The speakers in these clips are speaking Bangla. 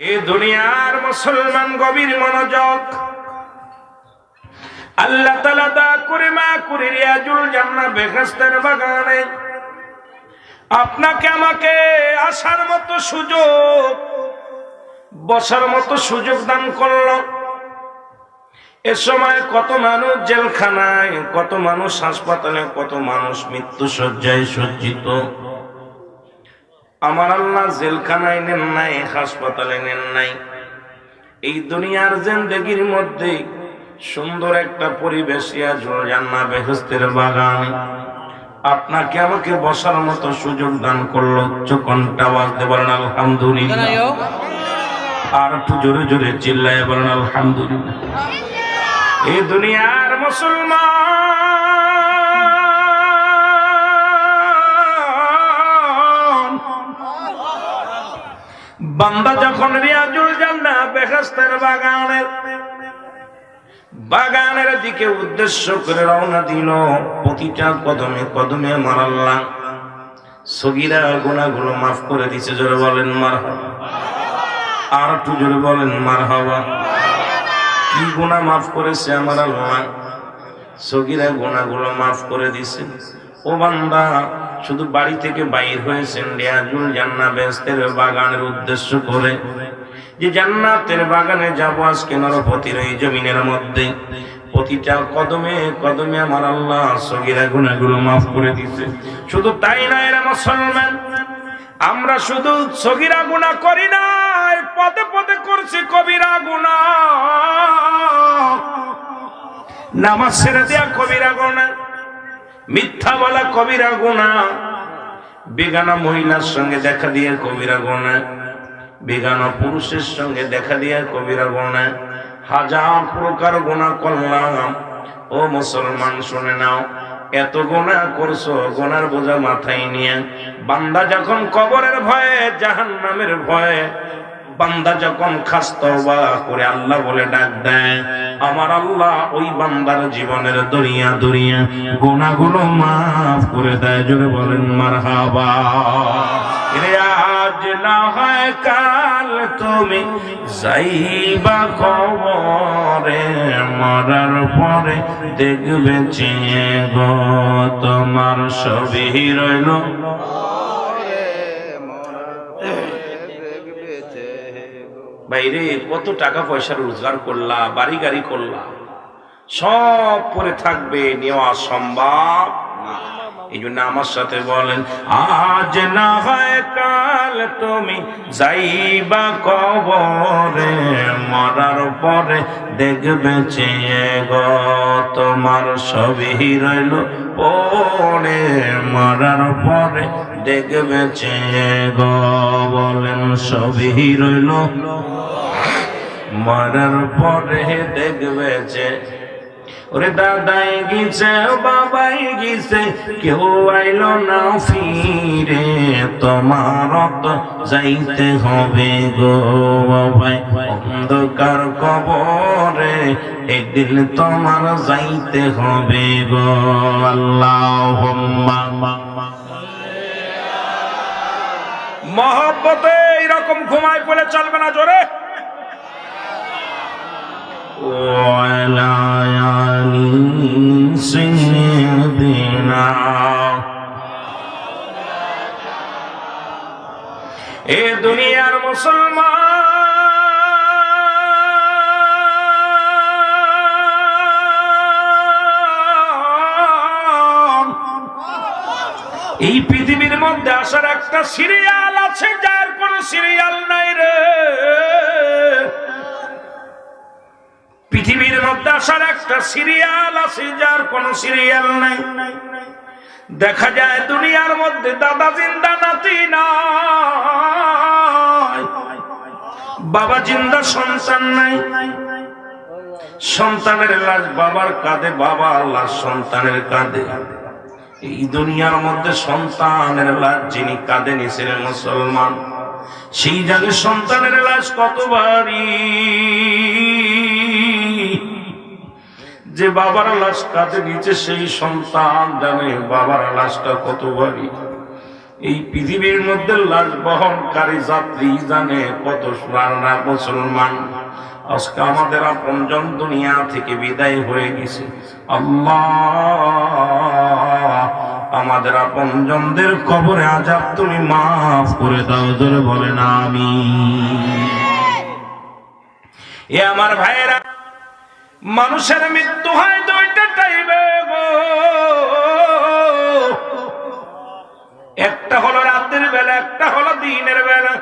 এ দুনিয়ার মুসলমান গভীর মনোযোগ। আল্লাহ তালা দা করে মা করে রিয়াজুল জান্না বেহেস্তের বাগানে আপনাকে আমাকে আসার মতো সুযোগ, বসার মতো সুযোগ দান করল। এ সময় কত মানুষ জেলখানায়, কত মানুষ হাসপাতালে, কত মানুষ মৃত্যু সজ্জায় সজ্জিত। আমার আল্লাহ জেলখানায় নেন নাই হাসপাতালে নেন নাই। এই দুনিয়ার জিন্দগির মধ্যে সুন্দর একটা পরিবেশ জান্না বেহস্তের বাগান। আপনাকে আমাকে বসার মতো সুযোগ দান করল চোখনটা বাজতে পারেন আলহামদুলিল্লাহ। আর একটু জোরে জোরে চিল্লায় বলেন আলহামদুলিল্লাহ। এই দুনিয়ার মুসলমান বান্দা যখন রিয়াজুল জান্না বেহেস্তের বাগানের বাগানের দিকে উদ্দেশ্য করে রওনা দিল, প্রতিটা কদমে কদমে মারাল্লাম সগিরা গুণাগুলো মাফ করে দিছে, জোরে বলেন মার আর একটু জোরে বলেন মার হওয়া কি গুণা মাফ করেছে আমার আল্লাহ? সগিরা গুণাগুলো মাফ করে দিছে। ও বান্দা শুধু বাড়ি থেকে বাইর হয়েছেন রিয়াজুল জান্না বেস্তের বাগানের উদ্দেশ্য করে যে জান্নাতের বাগানে যাব আজকে নরপতির এই জমিনের মধ্যে। প্রতিটা কদমে কদমে আমার আল্লাহ সগিরা গুণাগুলো মাফ করে দিছে শুধু তাই না, এরা মুসলমান। আমরা শুধু সগিরা গুণা করি না পদে পদে করছি কবিরা গুণা নামাজ ছেড়ে দেয়া কবিরা গুণা মিথ্যা বলা কবিরা গোনা বেগানা মহিলার সঙ্গে দেখা দিয়ে কবিরা গুণা। বেগানা পুরুষের সঙ্গে দেখা দিয়ে কবিরা গুণা। হাজার প্রকার গুণা করলাম। ও মুসলমান, শুনে নাও, এত গোনা করছ গোনার বোঝা মাথায় নিয়ে। বান্দা যখন কবরের ভয়ে জাহান নামের ভয়ে, বান্দা যখন খাস্তবা করে আল্লাহ বলে ডাক দেয় আমার আল্লাহ ওই বান্দার জীবনের দরিয়া দরিয়া গোনাগুলো মাফ করে দেয়, জোরে বলেন মার হাবা আজ না হয় কাল তুমি যাইবা কবরে, মরার পরে দেখবে চেয়ে গো তোমার সবই রইল। বাইরে কত টাকা পয়সা রোজগার করলা, বাড়ি গাড়ি করলা, সব পরে থাকবে, নেওয়া সম্ভব এই জন্য আমার সাথে বলেন, আজ না হয় কাল তুমি যাইবা কবরে, মরার পরে দেখবে চেয়ে গো, তোমার সবই রইল পরে মরার পরে দেখবে গো বলেন সবই রইল। মরার পরে ওরে দাদাই গিছে বাবাই গিছে কেউ আইল না ফিরে। তোমার যাইতে হবে গো বাবাই। অন্ধকার কবরে একদিন তোমার যাইতে হবে গো। আল্লাহ মহব্বতে এইরকম ঘুমায় পড়লে চলবে না জোরে। এ দুনিয়ার মুসলমান। এই পৃথিবীর মধ্যে আসার একটা সিরিয়াল আছে, যা সিরিয়াল নাই রে। পৃথিবীর মধ্যে আসার একটা সিরিয়াল আছে, যার কোন সিরিয়াল নাই। দেখা যায় দুনিয়ার মধ্যে দাদা জিন্দা নাতি নাই। বাবা জিন্দা সন্তান নাই। সন্তানের লাশ বাবার কাঁধে, বাবা লাশ সন্তানের কাঁধে। এই দুনিয়ার মধ্যে সন্তানের লাশ যিনি কাঁধে নিছিলেন মুসলমান। সেই জানে সন্তানের লাশ কত ভারী যে বাবার লাশ কাঁধে নিচে, সেই সন্তান জানে বাবার লাশটা কত ভারী এই পৃথিবীর মধ্যে লাশ বহনকারী যাত্রী জানে কত সোনারা মুসলমান। আজকে আমাদের আপনজন দুনিয়া থেকে বিদায় হয়ে গেছে। আল্লাহ আমাদের আপনজনদের কবরে আজাব তুমি মাফ করে দাও, জোরে বলে না আমি এ আমার ভাইয়েরা, মানুষের মৃত্যু হয় দুইটা টাইমে একটা হলো রাতের বেলা, একটা হলো দিনের বেলা।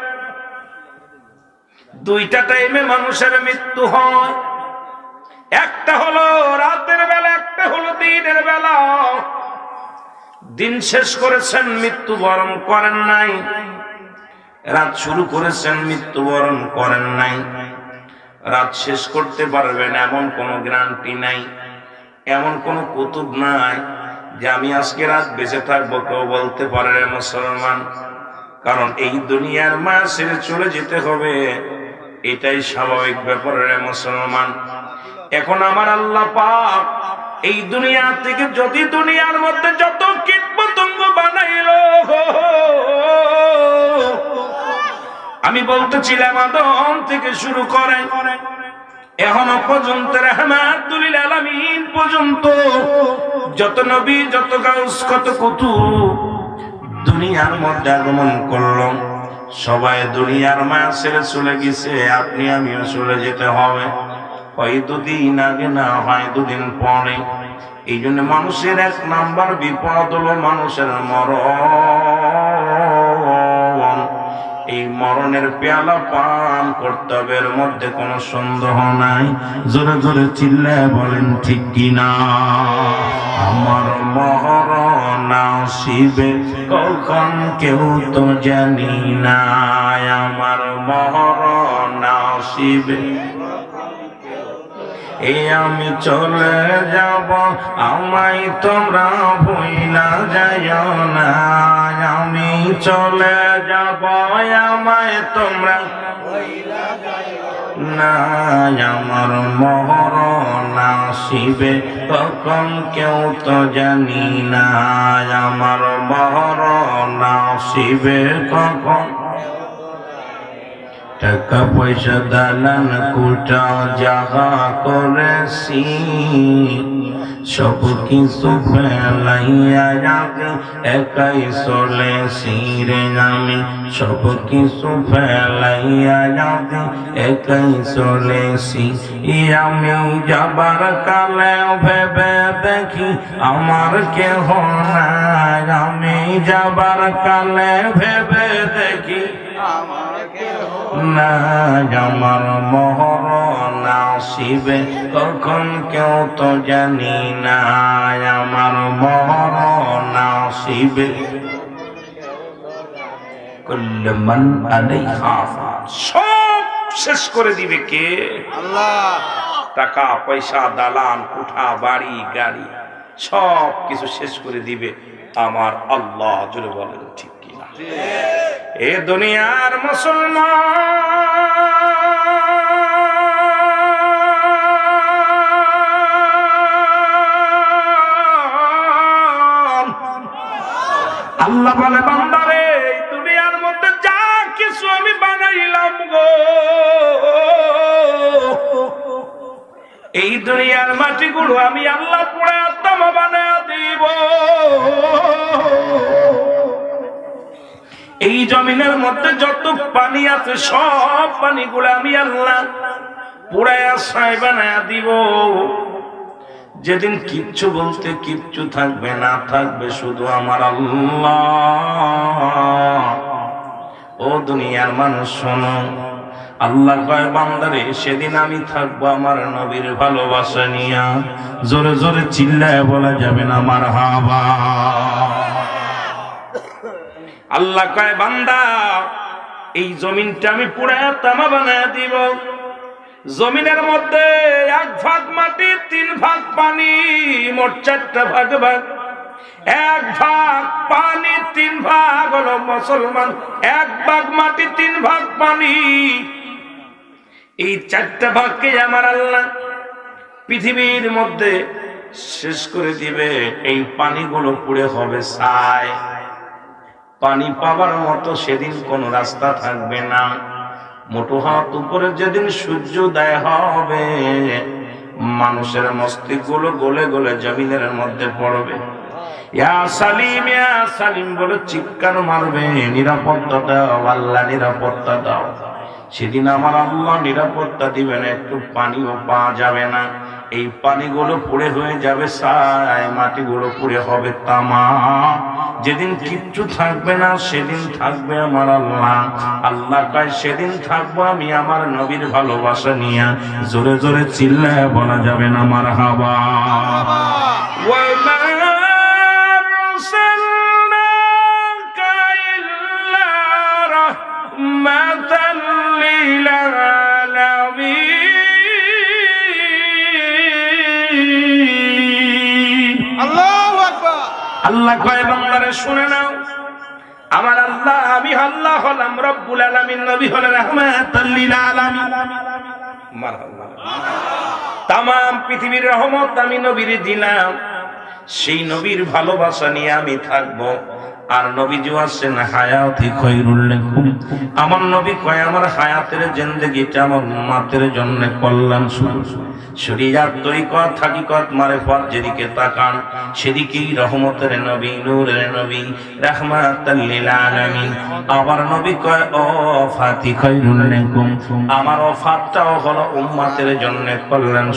দুইটা টাইমে মানুষের মৃত্যু হয়। একটা হলো রাতের বেলা, একটা হলো দিনের বেলা। দিন শেষ করেছেন, মৃত্যুবরণ করেন নাই। রাত শুরু করেছেন, মৃত্যুবরণ করেন নাই। রাত শেষ করতে পারবেন, এমন কোনো গ্যারান্টি নাই, এমন কোনো কুতুব নাই যে আমি আজকে রাত বেঁচে থাকব, কেউ বলতে পারে মুসলমান। কারণ এই দুনিয়ার মা ছেড়ে চলে যেতে হবে, এটাই স্বাভাবিক ব্যাপার রে মুসলমান। এখন আমার আল্লাহ পাক এই দুনিয়া থেকে যদি দুনিয়ার মধ্যে যত কীট পতঙ্গ বানাইলো আমি বলতেছিলাম, আদম থেকে শুরু করে এখনও পর্যন্ত পর্যন্ত যত নবী, যত গাউস, কত কুতু দুনিয়ার মধ্যে আগমন করল। সবাই দুনিয়ার মায়া ছেড়ে চলে গেছে, আপনি আমিও চলে যেতে হবে। হয় দুদিন আগে, না হয় দুদিন পরে। এই জন্য মানুষের এক নাম্বার বিপদ হলো মানুষের মরণ। এই মরণের পেয়ালা পান কর্তব্যের মধ্যে কোনো সন্দেহ নাই। জোরে জোরে চিল্লায় বলেন, ঠিক কিনা আমার মরণ আসিবে, কখন কেউ তো জানি না আমার মরণ আসিবে আমি চলে যাব, আমায় তোমরা ভুইলা যায় না। আমি চলে যাব, আমায় তোমরা না। আমার মরণ আসিবে কখন কেউ তো জানি না। আমার মরণ আসিবে কখন টাকা পয়সা দালান কুটা জাগা করেছি। সব কিছু ফেলাইয়া যাক একাই চলেছি রে আমি। সব কিছু ফেলাইয়া যাক একাই চলেছি। আমি যাবার কালে ভেবে দেখি আমার কেহ নাই। আমি যাবার কালে ভেবে দেখি না আমার মহরণ আসিবে কখন কেউ তো জানি না আমার মহরণ আসিবে কুল্লমান আলাইহা। সব শেষ করে দিবে কে? আল্লাহ টাকা, পয়সা, দালান কুঠা বাড়ি, গাড়ি, সব কিছু শেষ করে দিবে। আমার আল্লাহ জুড়ে বলেন ঠিক। এ দুনিয়ার মুসলমান। আল্লাহ বলে, বান্দারে দুনিয়ার মধ্যে যা কিছু আমি বানাইলাম গো। এই দুনিয়ার মাটিগুলো আমি আল্লাহ এই জমিনের মধ্যে যত পানি আছে, সব পানিগুলো আমি আল্লাহ পুরায়া ছাই বানায়া দিব। যেদিন কিচ্ছু বলতে কিচ্ছু থাকবে না, থাকবে শুধু আমার আল্লাহ। ও দুনিয়ার মানুষ, শোনো আল্লাহ কয় বান্দারে, সেদিন আমি থাকব আমার নবীর ভালোবাসা নিয়া। জোরে জোরে চিল্লায় বলা যাবে না আমার হাবা আল্লাহ কয়, বান্দা, এই জমিনটা আমি পুরায়া তামা বানায় দিব। জমিনের মধ্যে এক ভাগ মাটি, তিন ভাগ পানি, মোট চারটা ভাগ ভাগ এক ভাগ পানি, তিন ভাগ হলো মুসলমান। এক ভাগ মাটি, তিন ভাগ পানি। এই চারটা ভাগকে আমার আল্লাহ পৃথিবীর মধ্যে শেষ করে দিবে। এই পানিগুলো পুড়ে হবে ছাই। পানি পাবার মতো সেদিন কোনো রাস্তা থাকবে না। মোটো হাত উপরে যেদিন সূর্য দেয় হবে, মানুষের মস্তিষ্কগুলো গলে জমিনের মধ্যে পড়বে। ইয়া সালিম ইয়া সালিম বলে মারবে, নিরাপত্তা দাও, আল্লাহ নিরাপত্তা দাও। সেদিন আমার নিরাপত্তা একটু পানিও পাওয়া যাবে না। এই পানিগুলো পুড়ে হয়ে যাবে সাই মাটিগুলো পুড়ে হবে তামা। যেদিন কিচ্ছু থাকবে না সেদিন থাকবে আমার আল্লাহ আল্লাহ কয় সেদিন থাকবো আমি আমার নবীর ভালোবাসা নিয়ে জোরে জোরে চিল্লায় বলা যাবে না আমার হাওয়া وما أرسلناك إلا رحمة للعالمين আল্লাহ কয়, বান্দারে শুনে নাও। আমার আল্লাহ, আমি আল্লাহ হলাম, রব্বুল আলামিন, নবী হলেন রাহমাতাল লিল আলামিন। তাম পৃথিবীর রহমত আমি নবীর দিলাম। সেই নবীর ভালোবাসা নিয়ে আমি থাকব। আর নবীজি আসছেন, হায়াতি খৈরুল আমার নবী কয়, আমার হায়াতের জিন্দেগিটা আমার উম্মাতের জন্য কল্যাণ শুরু। শরীয়াত তরিকত, হাকিকত, মারেফত যেদিকে তাকান, সেদিকেই রহমতের নবী, নূরের নবী নবী কয়, ও ফাতি আমার হলো জন্য কল্যাণ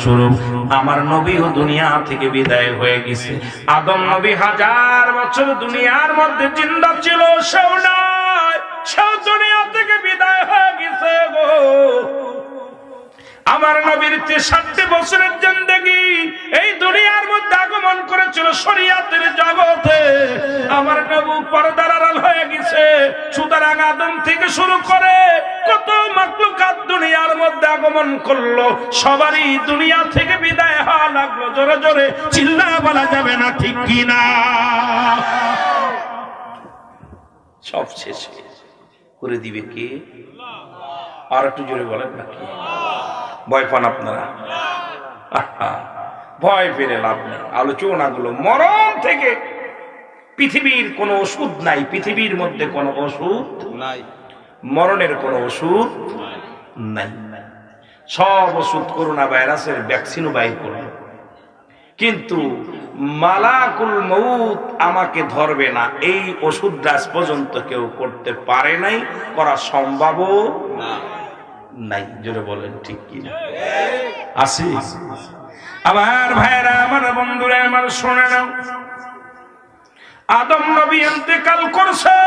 আমার নবীও দুনিয়া থেকে বিদায় হয়ে গেছে। আদম নবী হাজার বছর দুনিয়ার মধ্যে জিন্দা ছিল দুনিয়া থেকে বিদায় হয়ে গেছে গো। আমার নবীর তেষট্টি বছরের জিন্দগি এই দুনিয়ার মধ্যে আগমন করেছিল শরিয়াতের জগতে। আমার নবু পর্দার আড়াল হয়ে গেছে। সুতরাং আদম থেকে শুরু করে কত মাকলুকাত দুনিয়ার মধ্যে আগমন করল। সবারই দুনিয়া থেকে বিদায় হওয়া লাগল। জোরে জোরে চিল্লা বলা যাবে না ঠিক কিনা। সব শেষে করে দিবে কে? আর একটু জোরে বলেন না কি? ভয় পান আপনারা? ভয় পেরে লাভ নেই। আলোচনাগুলো মরণ থেকে পৃথিবীর কোনো ওষুধ নাই। পৃথিবীর মধ্যে কোনো ওষুধ নাই। মরণের কোনো ওষুধ নাই। সব ওষুধ করোনা ভাইরাসের ভ্যাকসিনও বাইর করল। কিন্তু মালাকুল মৌত আমাকে ধরবে না। এই ওষুধ আজ পর্যন্ত কেউ করতে পারে নাই, করা সম্ভব নাই। জোরে বলেন, ঠিক কি আসি আবার ভাইরা, আমার বন্ধুরা, আমার শোনে নাও। আদম নবী ইন্তেকাল করছে।